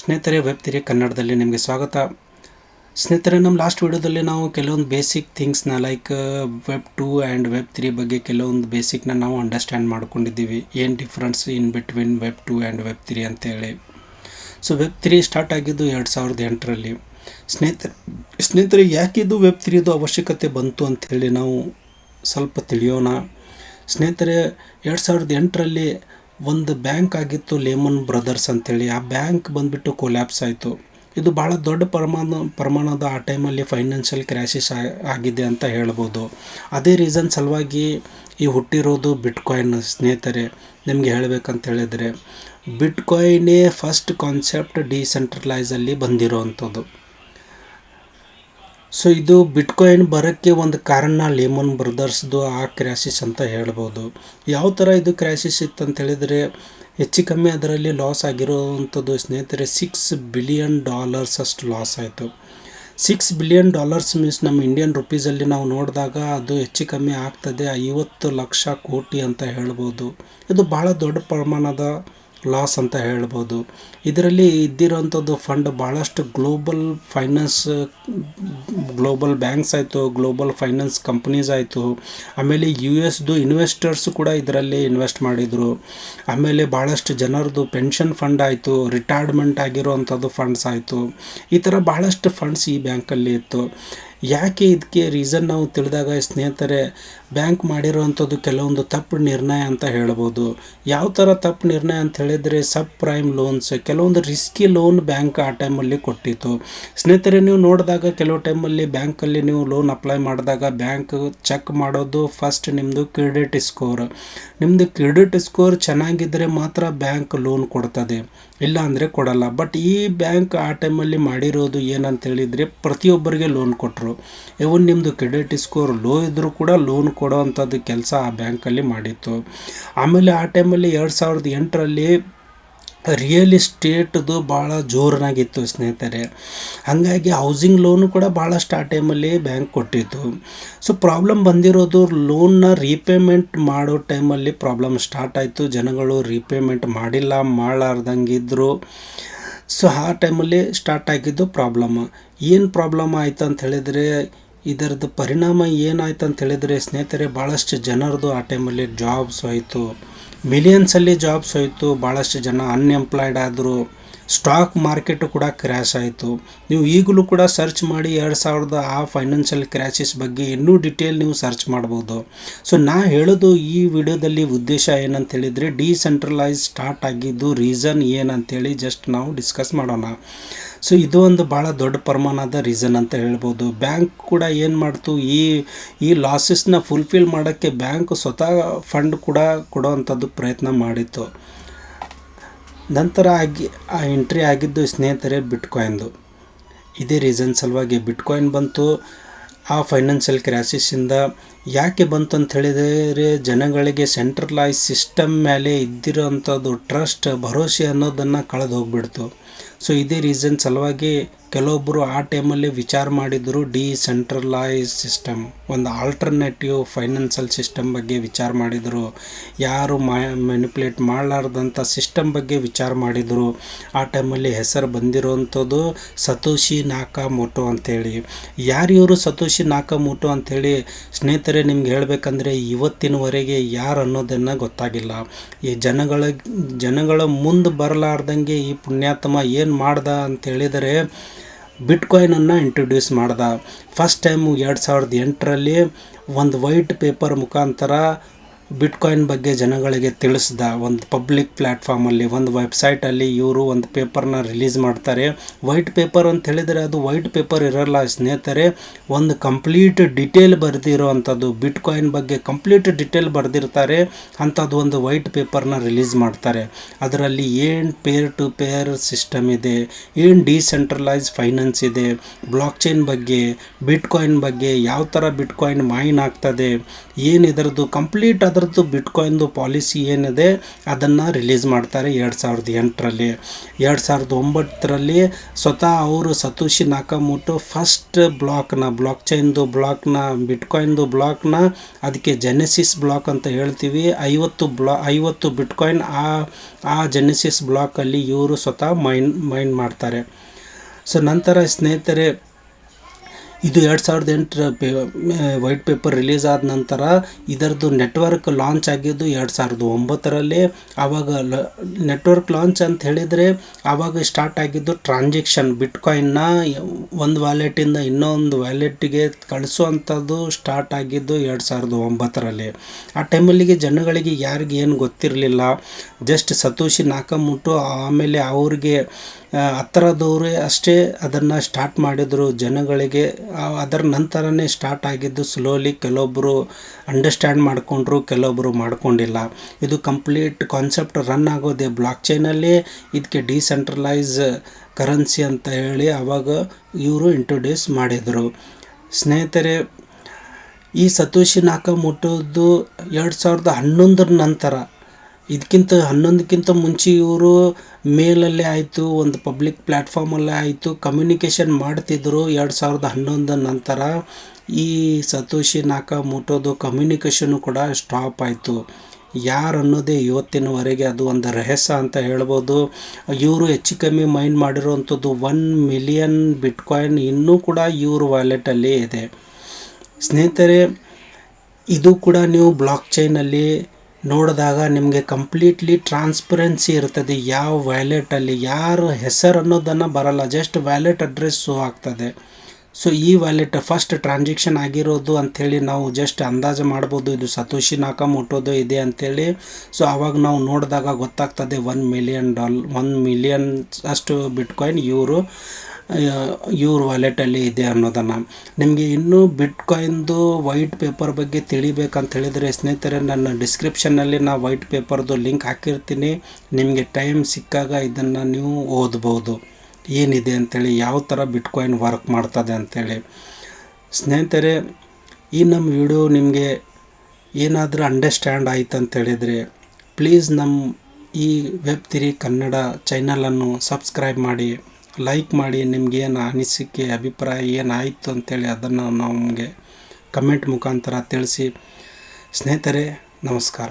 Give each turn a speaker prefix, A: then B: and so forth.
A: ಸ್ನೇಹಿತರೆ ವೆಬ್ ತಿರಿ ಕನ್ನಡದಲ್ಲಿ ನಿಮಗೆ ಸ್ವಾಗತ. ಸ್ನೇಹಿತರೆ ನಮ್ಮ ಲಾಸ್ಟ್ ವಿಡಿಯೋದಲ್ಲಿ ನಾವು ಕೆಲವೊಂದು basic ಥಿಂಗ್ಸ್ನ like web two and web three ಬಗ್ಗೆ ಕೆಲವೊಂದು ಬೇಸಿಕ್ನ ನಾವು ಅಂಡರ್ಸ್ಟ್ಯಾಂಡ್ ಮಾಡ್ಕೊಂಡಿದ್ದೀವಿ. ಏನು difference in between web two and web three ಅಂತೇಳಿ ಸೊ ವೆಬ್ ತ್ರೀ ಸ್ಟಾರ್ಟ್ ಆಗಿದ್ದು ಎರಡು ಸಾವಿರದ ಎಂಟರಲ್ಲಿ. ಸ್ನೇಹಿತರೆ ಸ್ನೇಹಿತರೆ, ಯಾಕಿದು ವೆಬ್ ತ್ರೀದು ಅವಶ್ಯಕತೆ ಬಂತು ಅಂಥೇಳಿ ನಾವು ಸ್ವಲ್ಪ ತಿಳಿಯೋಣ. ಸ್ನೇಹಿತರೆ, ಎರಡು ಸಾವಿರದ ಎಂಟರಲ್ಲಿ ಒಂದು ಬ್ಯಾಂಕ್ ಆಗಿತ್ತು ಲೇಮನ್ ಬ್ರದರ್ಸ್ ಅಂತೇಳಿ. ಆ ಬ್ಯಾಂಕ್ ಬಂದುಬಿಟ್ಟು ಕೊಲ್ಯಾಪ್ಸ್ ಆಯಿತು. ಇದು ಭಾಳ ದೊಡ್ಡ ಪ್ರಮಾಣ, ಪ್ರಮಾಣದ ಆ ಟೈಮಲ್ಲಿ ಫೈನಾನ್ಷಿಯಲ್ ಕ್ರ್ಯಾಶಸ್ ಆಗಿದೆ ಅಂತ ಹೇಳ್ಬೋದು. ಅದೇ ರೀಸನ್ ಸಲುವಾಗಿ ಈ ಹುಟ್ಟಿರೋದು ಬಿಟ್ಕಾಯಿನ್ ಸ್ನೇಹಿತರೆ, ನಿಮಗೆ ಹೇಳಬೇಕಂತ ಹೇಳಿದರೆ, ಬಿಟ್ಕಾಯಿನೇ ಫಸ್ಟ್ ಕಾನ್ಸೆಪ್ಟ್ ಡಿಸೆಂಟ್ರಲೈಸಲ್ಲಿ ಬಂದಿರೋವಂಥದ್ದು ಸೊ ಇದು ಬಿಟ್ಕಾಯಿನ್ ಬರೋಕ್ಕೆ ಒಂದು ಕಾರಣ ಲೇಮನ್ ಬ್ರದರ್ಸ್ದು ಆ ಕ್ರ್ಯಾಸಿಸ್ ಅಂತ ಹೇಳ್ಬೋದು. ಯಾವ ಥರ ಇದು ಕ್ರ್ಯಾಸಿಸ್ ಇತ್ತು ಅಂತ ಹೇಳಿದರೆ, ಹೆಚ್ಚು ಕಮ್ಮಿ ಅದರಲ್ಲಿ ಲಾಸ್ ಆಗಿರೋವಂಥದ್ದು ಸ್ನೇಹಿತರೆ ಸಿಕ್ಸ್ ಬಿಲಿಯನ್ ಡಾಲರ್ಸ್ ಅಷ್ಟು ಲಾಸ್ ಆಯಿತು. ಸಿಕ್ಸ್ ಬಿಲಿಯನ್ ಡಾಲರ್ಸ್ ಮೀನ್ಸ್ ನಮ್ಮ ಇಂಡಿಯನ್ ರುಪೀಸಲ್ಲಿ ನಾವು ನೋಡಿದಾಗ ಅದು ಹೆಚ್ಚು ಕಮ್ಮಿ ಆಗ್ತದೆ, ಐವತ್ತು ಲಕ್ಷ ಕೋಟಿ ಅಂತ ಹೇಳ್ಬೋದು. ಇದು ಭಾಳ ದೊಡ್ಡ ಪ್ರಮಾಣದ ಲಾಸ್ ಅಂತ ಹೇಳ್ಬೋದು. ಇದರಲ್ಲಿ ಇದ್ದಿರೋಂಥದ್ದು ಫಂಡ್ ಭಾಳಷ್ಟು ಗ್ಲೋಬಲ್ ಫೈನಾನ್ಸ್ ಗ್ಲೋಬಲ್ ಬ್ಯಾಂಕ್ಸ್ ಆಯಿತು ಗ್ಲೋಬಲ್ ಫೈನಾನ್ಸ್ ಕಂಪ್ನೀಸ್ ಆಯಿತು. ಆಮೇಲೆ ಯು ಎಸ್ದು ಇನ್ವೆಸ್ಟರ್ಸ್ ಕೂಡ ಇದರಲ್ಲಿ ಇನ್ವೆಸ್ಟ್ ಮಾಡಿದರು. ಆಮೇಲೆ ಭಾಳಷ್ಟು ಜನರದು ಪೆನ್ಷನ್ ಫಂಡ್ ಆಯಿತು ರಿಟೈರ್ಡ್ಮೆಂಟ್ ಆಗಿರೋವಂಥದ್ದು ಫಂಡ್ಸ್ ಆಯಿತು. ಈ ಥರ ಭಾಳಷ್ಟು ಫಂಡ್ಸ್ ಈ ಬ್ಯಾಂಕಲ್ಲಿ ಇತ್ತು. ಯಾಕೆ ಇದಕ್ಕೆ ರೀಸನ್ ನಾವು ತಿಳಿದಾಗ ಸ್ನೇಹಿತರೆ ಬ್ಯಾಂಕ್ ಮಾಡಿರೋವಂಥದ್ದು ಕೆಲವೊಂದು ತಪ್ಪು ನಿರ್ಣಯ ಅಂತ ಹೇಳ್ಬೋದು. ಯಾವ ಥರ ತಪ್ಪು ನಿರ್ಣಯ ಅಂತ ಹೇಳಿದರೆ ಸಬ್ ಪ್ರೈಮ್ ಲೋನ್ಸ್ ಕೆಲವೊಂದು ರಿಸ್ಕಿ ಲೋನ್ ಬ್ಯಾಂಕ್ ಆ ಟೈಮಲ್ಲಿ ಕೊಟ್ಟಿತ್ತು. ಸ್ನೇಹಿತರೆ, ನೀವು ನೋಡಿದಾಗ ಕೆಲವು ಟೈಮಲ್ಲಿ ಬ್ಯಾಂಕಲ್ಲಿ ನೀವು ಲೋನ್ ಅಪ್ಲೈ ಮಾಡಿದಾಗ ಬ್ಯಾಂಕ್ ಚೆಕ್ ಮಾಡೋದು ಫಸ್ಟ್ ನಿಮ್ಮದು ಕ್ರೆಡಿಟ್ ಸ್ಕೋರ್ ನಿಮ್ಮದು ಕ್ರೆಡಿಟ್ ಸ್ಕೋರ್ ಚೆನ್ನಾಗಿದ್ದರೆ ಮಾತ್ರ ಬ್ಯಾಂಕ್ ಲೋನ್ ಕೊಡ್ತದೆ. ಇಲ್ಲ ಅಂದರೆ ಕೊಡಲ್ಲ. ಬಟ್ ಈ ಬ್ಯಾಂಕ್ ಆ ಟೈಮಲ್ಲಿ ಮಾಡಿರೋದು ಏನಂತ ಹೇಳಿದರೆ ಪ್ರತಿಯೊಬ್ಬರಿಗೆ ಲೋನ್ ಕೊಟ್ಟರು ಇವನ್ ನಿಮ್ಮದು ಕ್ರೆಡಿಟ್ ಸ್ಕೋರ್ ಲೋ ಇದ್ದರೂ ಕೂಡ ಲೋನ್ ಕೊಡೋ ಅಂಥದ್ದು ಕೆಲಸ ಆ ಬ್ಯಾಂಕಲ್ಲಿ ಮಾಡಿತ್ತು. ಆಮೇಲೆ ಆ ಟೈಮಲ್ಲಿ ಎರಡು ಸಾವಿರದ ಎಂಟರಲ್ಲಿ ರಿಯಲ್ ಎಸ್ಟೇಟ್ದು ಭಾಳ ಜೋರನಾಗಿತ್ತು ಸ್ನೇಹಿತರೆ. ಹಾಗಾಗಿ ಹೌಸಿಂಗ್ ಲೋನು ಕೂಡ ಭಾಳಷ್ಟು ಆ ಟೈಮಲ್ಲಿ ಬ್ಯಾಂಕ್ ಕೊಟ್ಟಿತ್ತು. ಸೊ ಪ್ರಾಬ್ಲಮ್ ಬಂದಿರೋದು ಲೋನ್ನ ರೀಪೇಮೆಂಟ್ ಮಾಡೋ ಟೈಮಲ್ಲಿ ಪ್ರಾಬ್ಲಮ್ ಸ್ಟಾರ್ಟ್ ಆಯಿತು. ಜನಗಳು ರೀಪೇಮೆಂಟ್ ಮಾಡಿಲ್ಲ, ಮಾಡಲಾರ್ದಂಗಿದ್ರು. ಸೊ ಆ ಟೈಮಲ್ಲಿ ಸ್ಟಾರ್ಟ್ ಆಗಿದ್ದು ಪ್ರಾಬ್ಲಮ್ ಏನು ಪ್ರಾಬ್ಲಮ್ ಆಯಿತು ಅಂತ ಹೇಳಿದರೆ, ಇದರದ್ದು ಪರಿಣಾಮ ಏನಾಯ್ತು ಅಂತ ಹೇಳಿದರೆ ಸ್ನೇಹಿತರೆ, ಭಾಳಷ್ಟು ಜನರದು ಆ ಟೈಮಲ್ಲಿ ಜಾಬ್ಸ್ ಹೋಯಿತು. ಮಿಲಿಯನ್ಸಲ್ಲಿ ಜಾಬ್ಸ್ ಹೋಯಿತು ಭಾಳಷ್ಟು ಜನ ಅನ್ಎಂಪ್ಲಾಯ್ಡ್ ಆದರು ಸ್ಟಾಕ್ ಮಾರ್ಕೆಟು ಕೂಡ ಕ್ರ್ಯಾಶ್ ಆಯಿತು. ನೀವು ಈಗಲೂ ಕೂಡ ಸರ್ಚ್ ಮಾಡಿ ಎರಡು ಸಾವಿರದ ಆ ಫೈನಾನ್ಷಿಯಲ್ ಕ್ರ್ಯಾಶಸ್ ಬಗ್ಗೆ ಇನ್ನೂ ಡಿಟೇಲ್ ನೀವು ಸರ್ಚ್ ಮಾಡ್ಬೋದು. ಸೊ ನಾ ಹೇಳೋದು ಈ ವಿಡಿಯೋದಲ್ಲಿ ಉದ್ದೇಶ ಏನಂತ ಹೇಳಿದರೆ ಡಿಸೆಂಟ್ರಲೈಸ್ ಸ್ಟಾರ್ಟ್ ಆಗಿದ್ದು ರೀಸನ್ ಏನಂತೇಳಿ ಜಸ್ಟ್ ನಾವು ಡಿಸ್ಕಸ್ ಮಾಡೋಣ. ಸೊ ಇದು ಒಂದು ಭಾಳ ದೊಡ್ಡ ಪ್ರಮಾಣದ ರೀಸನ್ ಅಂತ ಹೇಳ್ಬೋದು. ಬ್ಯಾಂಕ್ ಕೂಡ ಏನು ಮಾಡ್ತು? ಈ ಈ ಲಾಸಸ್ನ ಫುಲ್ಫಿಲ್ ಮಾಡೋಕ್ಕೆ ಬ್ಯಾಂಕ್ ಸ್ವತಃ ಫಂಡ್ ಕೂಡ ಕೊಡೋವಂಥದ್ದು ಪ್ರಯತ್ನ ಮಾಡಿತ್ತು. ನಂತರ ಆಗಿ, ಆ ಎಂಟ್ರಿ ಆಗಿದ್ದು ಸ್ನೇಹಿತರೆ ಬಿಟ್ಕಾಯಿನ್ದು ಇದೇ ರೀಸನ್ ಸಲುವಾಗಿ ಬಿಟ್ಕಾಯಿನ್ ಬಂತು. ಆ ಫೈನಾನ್ಷಿಯಲ್ ಕ್ರ್ಯಾಸಿಸಿಂದ ಯಾಕೆ ಬಂತು ಅಂತ ಹೇಳಿದರೆ ಜನಗಳಿಗೆ ಸೆಂಟ್ರಲೈಸ್ ಸಿಸ್ಟಮ್ ಮೇಲೆ ಇದ್ದಿರೋಂಥದ್ದು ಟ್ರಸ್ಟ್ ಭರೋಸೆ ಅನ್ನೋದನ್ನು ಕಳೆದು ಹೋಗ್ಬಿಡ್ತು. ಸೊ ಇದೇ ರೀಸನ್ ಸಲುವಾಗಿ ಕೆಲವೊಬ್ಬರು ಆ ಟೈಮಲ್ಲಿ ವಿಚಾರ ಮಾಡಿದರು ಡಿಸೆಂಟ್ರಲೈಸ್ ಸಿಸ್ಟಮ್ ಒಂದು ಆಲ್ಟರ್ನೇಟಿವ್ ಫೈನಾನ್ಷಿಯಲ್ ಸಿಸ್ಟಮ್ ಬಗ್ಗೆ ವಿಚಾರ ಮಾಡಿದರು. ಯಾರು ಮ್ಯಾನಿಪ್ಯುಲೇಟ್ ಮಾಡಲಾರ್ದಂಥ ಸಿಸ್ಟಮ್ ಬಗ್ಗೆ ವಿಚಾರ ಮಾಡಿದರು. ಆ ಟೈಮಲ್ಲಿ ಹೆಸರು ಬಂದಿರೋವಂಥದ್ದು ಸತೋಶಿ ನಾಕಾ ಮೋಟೋ ಅಂಥೇಳಿ ಯಾರು ಇವರು ಸತೋಶಿ ನಾಕಾ ಮೋಟೋ ಅಂಥೇಳಿ ಸ್ನೇಹಿತರೆ ನಿಮ್ಗೆ ಹೇಳಬೇಕಂದ್ರೆ ಇವತ್ತಿನವರೆಗೆ ಯಾರು ಅನ್ನೋದನ್ನು ಗೊತ್ತಾಗಿಲ್ಲ. ಈ ಜನಗಳ ಜನಗಳ ಮುಂದೆ ಬರಲಾರ್ದಂಗೆ ಈ ಪುಣ್ಯಾತ್ಮ ಏನು ಮಾಡ್ದ ಅಂತ ಹೇಳಿದರೆ ಬಿಟ್ಕಾಯಿನನ್ನು ಇಂಟ್ರೊಡ್ಯೂಸ್ ಮಾಡ್ದ. ಫಸ್ಟ್ ಟೈಮು ಎರಡು ಸಾವಿರದ ಎಂಟರಲ್ಲಿ ಒಂದು ವೈಟ್ ಪೇಪರ್ ಮುಖಾಂತರ ಬಿಟ್ಕಾಯಿನ್ ಬಗ್ಗೆ ಜನಗಳಿಗೆ ತಿಳಿಸ್ದ ಒಂದು ಪಬ್ಲಿಕ್ ಪ್ಲ್ಯಾಟ್ಫಾರ್ಮಲ್ಲಿ ಒಂದು ವೆಬ್ಸೈಟಲ್ಲಿ ಇವರು ಒಂದು ಪೇಪರ್ನ ರಿಲೀಸ್ ಮಾಡ್ತಾರೆ. ವೈಟ್ ಪೇಪರ್ ಅಂತ ಹೇಳಿದರೆ ಅದು ವೈಟ್ ಪೇಪರ್ ಇರೋಲ್ಲ ಸ್ನೇಹಿತರೆ. ಒಂದು ಕಂಪ್ಲೀಟ್ ಡಿಟೇಲ್ ಬರೆದಿರೋವಂಥದ್ದು ಬಿಟ್ಕಾಯಿನ್ ಬಗ್ಗೆ ಕಂಪ್ಲೀಟ್ ಡಿಟೇಲ್ ಬರೆದಿರ್ತಾರೆ ಅಂಥದ್ದು ಒಂದು ವೈಟ್ ಪೇಪರ್ನ ರಿಲೀಸ್ ಮಾಡ್ತಾರೆ. ಅದರಲ್ಲಿ ಏನು ಪೇರ್ ಟು ಪೇರ್ ಸಿಸ್ಟಮ್ ಇದೆ, ಏನು ಡಿಸೆಂಟ್ರಲೈಸ್ ಫೈನಾನ್ಸ್ ಇದೆ ಬ್ಲಾಕ್ ಚೈನ್ ಬಗ್ಗೆ ಬಿಟ್ಕಾಯಿನ್ ಬಗ್ಗೆ ಯಾವ ಥರ ಬಿಟ್ಕಾಯಿನ್ ಮೈನ್ ಆಗ್ತದೆ ಏನು ಇದರದ್ದು ಕಂಪ್ಲೀಟ್ ಅದರದ್ದು ಬಿಟ್ಕಾಯಿಂದು ಪಾಲಿಸಿ ಏನಿದೆ, ಅದನ್ನು ರಿಲೀಸ್ ಮಾಡ್ತಾರೆ ಎರಡು ಸಾವಿರದ ಎಂಟರಲ್ಲಿ. ಎರಡು ಸಾವಿರದ ಒಂಬತ್ತರಲ್ಲಿ ಸ್ವತಃ ಅವರು ಸತೋಶಿ ನಾಕಮೋಟೋ ಫಸ್ಟ್ ಬ್ಲಾಕ್ನ ಬ್ಲಾಕ್ ಚೈನ್ದು ಬ್ಲಾಕ್ನ ಬಿಟ್ಕಾಯಿನ್ದು ಬ್ಲಾಕ್ನ ಅದಕ್ಕೆ ಜೆನೆಸಿಸ್ ಬ್ಲಾಕ್ ಅಂತ ಹೇಳ್ತೀವಿ. ಐವತ್ತು ಬ್ಲಾ ಐವತ್ತು ಬಿಟ್ಕಾಯಿನ್ ಆ ಆ ಜೆನೆಸಿಸ್ ಬ್ಲಾಕಲ್ಲಿ ಇವರು ಸ್ವತಃ ಮೈನ್ ಮೈನ್ ಮಾಡ್ತಾರೆ. ಸೊ ನಂತರ ಸ್ನೇಹಿತರೆ ಇದು ಎರಡು ಸಾವಿರದ ಎಂಟರ ಪೇ ವೈಟ್ ಪೇಪರ್ ರಿಲೀಸ್ ಆದ ನಂತರ ಇದರದ್ದು ನೆಟ್ವರ್ಕ್ ಲಾಂಚ್ ಆಗಿದ್ದು ಎರಡು ಸಾವಿರದ ಒಂಬತ್ತರಲ್ಲಿ. ಆವಾಗ ಲ, ನೆಟ್ವರ್ಕ್ ಲಾಂಚ್ ಅಂತ ಹೇಳಿದರೆ ಆವಾಗ ಸ್ಟಾರ್ಟ್ ಆಗಿದ್ದು ಟ್ರಾನ್ಸಾಕ್ಷನ್, ಬಿಟ್ಕಾಯಿನ್ನ ಒಂದು ವ್ಯಾಲೆಟಿಂದ ಇನ್ನೊಂದು ವ್ಯಾಲೆಟ್ಗೆ ಕಳಿಸುವಂಥದ್ದು ಸ್ಟಾರ್ಟ್ ಆಗಿದ್ದು ಎರಡು ಸಾವಿರದ ಒಂಬತ್ತರಲ್ಲಿ. ಆ ಟೈಮಲ್ಲಿಗೆ ಜನಗಳಿಗೆ ಯಾರಿಗೇನು ಗೊತ್ತಿರಲಿಲ್ಲ. ಜಸ್ಟ್ ಸತೋಶಿ ನಾಕಮುಟ್ಟು ಆಮೇಲೆ ಅವ್ರಿಗೆ ಹತ್ತಿರದವರೇ ಅಷ್ಟೇ ಅದನ್ನು ಸ್ಟಾರ್ಟ್ ಮಾಡಿದರು. ಜನಗಳಿಗೆ ಅದರ ನಂತರನೇ ಸ್ಟಾರ್ಟ್ ಆಗಿದ್ದು ಸ್ಲೋಲಿ ಕೆಲವೊಬ್ಬರು ಅಂಡರ್ಸ್ಟ್ಯಾಂಡ್ ಮಾಡಿಕೊಂಡ್ರು ಕೆಲವೊಬ್ಬರು ಮಾಡ್ಕೊಂಡಿಲ್ಲ. ಇದು ಕಂಪ್ಲೀಟ್ ಕಾನ್ಸೆಪ್ಟ್ ರನ್ ಆಗೋದೆ ಬ್ಲಾಕ್ ಚೈನಲ್ಲಿ ಇದಕ್ಕೆ ಡಿಸೆಂಟ್ರಲೈಸ್ ಕರೆನ್ಸಿ ಅಂತ ಹೇಳಿ ಆವಾಗ ಇವರು ಇಂಟ್ರೊಡ್ಯೂಸ್ ಮಾಡಿದರು. ಸ್ನೇಹಿತರೆ, ಈ ಸತೋಶಿ ನಾಕಮೋಟೋದು ಎರಡು ಸಾವಿರದ ಹನ್ನೊಂದರ ನಂತರ ಇದಕ್ಕಿಂತ ಹನ್ನೊಂದಕ್ಕಿಂತ ಮುಂಚೆ ಇವರು ಮೇಲಲ್ಲೇ ಆಯಿತು, ಒಂದು ಪಬ್ಲಿಕ್ ಪ್ಲ್ಯಾಟ್ಫಾರ್ಮಲ್ಲೇ ಆಯಿತು ಕಮ್ಯುನಿಕೇಷನ್ ಮಾಡ್ತಿದ್ದರು ಎರಡು ಸಾವಿರದ ಹನ್ನೊಂದರ ನಂತರ. ಈ ಸತೋಶಿ ನಾಕಮೋಟೋದು ಕಮ್ಯುನಿಕೇಷನು ಕೂಡ ಸ್ಟಾಪ್ ಆಯಿತು. ಯಾರು ಅನ್ನೋದೇ ಇವತ್ತಿನವರೆಗೆ ಅದು ಒಂದು ರಹಸ್ಯ ಅಂತ ಹೇಳ್ಬೋದು. ಇವರು ಹೆಚ್ಚು ಕಮ್ಮಿ ಮೈನ್ ಮಾಡಿರೋವಂಥದ್ದು ಒನ್ ಮಿಲಿಯನ್ ಬಿಟ್ಕಾಯಿನ್ ಇನ್ನೂ ಕೂಡ ಇವ್ರ ವ್ಯಾಲೆಟಲ್ಲಿ ಇದೆ. ಸ್ನೇಹಿತರೆ, ಇದು ಕೂಡ ನೀವು ಬ್ಲಾಕ್ ಚೈನಲ್ಲಿ ನೋಡಿದಾಗ ನಿಮಗೆ ಕಂಪ್ಲೀಟ್ಲಿ ಟ್ರಾನ್ಸ್ಪರೆನ್ಸಿ ಇರ್ತದೆ ಯಾವ ವ್ಯಾಲೆಟಲ್ಲಿ ಯಾರು ಹೆಸರು ಅನ್ನೋದನ್ನು ಬರಲ್ಲ ಜಸ್ಟ್ ವ್ಯಾಲೆಟ್ ಅಡ್ರೆಸ್ ಶೋ ಆಗ್ತದೆ. ಸೊ ಈ ವ್ಯಾಲೆಟ್ ಫಸ್ಟ್ ಟ್ರಾನ್ಸಾಕ್ಷನ್ ಆಗಿರೋದು ಅಂಥೇಳಿ ನಾವು ಜಸ್ಟ್ ಅಂದಾಜು ಮಾಡ್ಬೋದು, ಇದು ಸತೋಶಿ ನಾಕಮೋಟೋದು ಇದೆ ಅಂಥೇಳಿ ಸೊ ಆವಾಗ ನಾವು ನೋಡಿದಾಗ ಗೊತ್ತಾಗ್ತದೆ one million dollar one million ಅಷ್ಟು ಬಿಟ್ಕಾಯಿನ್ ಇವರು. ಇವ್ರ ವಾಲೆಟಲ್ಲಿ ಇದೆ ಅನ್ನೋದನ್ನು. ನಿಮಗೆ ಇನ್ನೂ ಬಿಟ್ಕಾಯಿನ್ದು ವೈಟ್ ಪೇಪರ್ ಬಗ್ಗೆ ತಿಳಿಬೇಕಂತ ಹೇಳಿದರೆ ಸ್ನೇಹಿತರೆ, ನನ್ನ ಡಿಸ್ಕ್ರಿಪ್ಷನ್ನಲ್ಲಿ ನಾ ವೈಟ್ ಪೇಪರ್ದು ಲಿಂಕ್ ಹಾಕಿರ್ತೀನಿ. ನಿಮಗೆ ಟೈಮ್ ಸಿಕ್ಕಾಗ ಇದನ್ನು ನೀವು ಓದ್ಬೋದು. ಏನಿದೆ ಅಂಥೇಳಿ ಯಾವ ಥರ ಬಿಟ್ಕಾಯಿನ್ ವರ್ಕ್ ಮಾಡ್ತದೆ ಅಂಥೇಳಿ ಸ್ನೇಹಿತರೆ, ಈ ನಮ್ಮ ವಿಡಿಯೋ ನಿಮಗೆ ಏನಾದರೂ ಅಂಡರ್ಸ್ಟ್ಯಾಂಡ್ ಆಯ್ತು ಅಂತ ಹೇಳಿದರೆ ಪ್ಲೀಸ್ ನಮ್ಮ ಈ ವೆಬ್ ತಿರಿ ಕನ್ನಡ ಚಾನಲನ್ನು ಸಬ್ಸ್ಕ್ರೈಬ್ ಮಾಡಿ. ಲೈಕ್ ಮಾಡಿ ನಿಮಗೇನು ಅನಿಸಿಕೆ ಅಭಿಪ್ರಾಯ ಏನಾಯಿತು ಅಂತೇಳಿ ಅದನ್ನು ನಮಗೆ ಕಮೆಂಟ್ ಮುಖಾಂತರ ತಿಳಿಸಿ. ಸ್ನೇಹಿತರೆ ನಮಸ್ಕಾರ.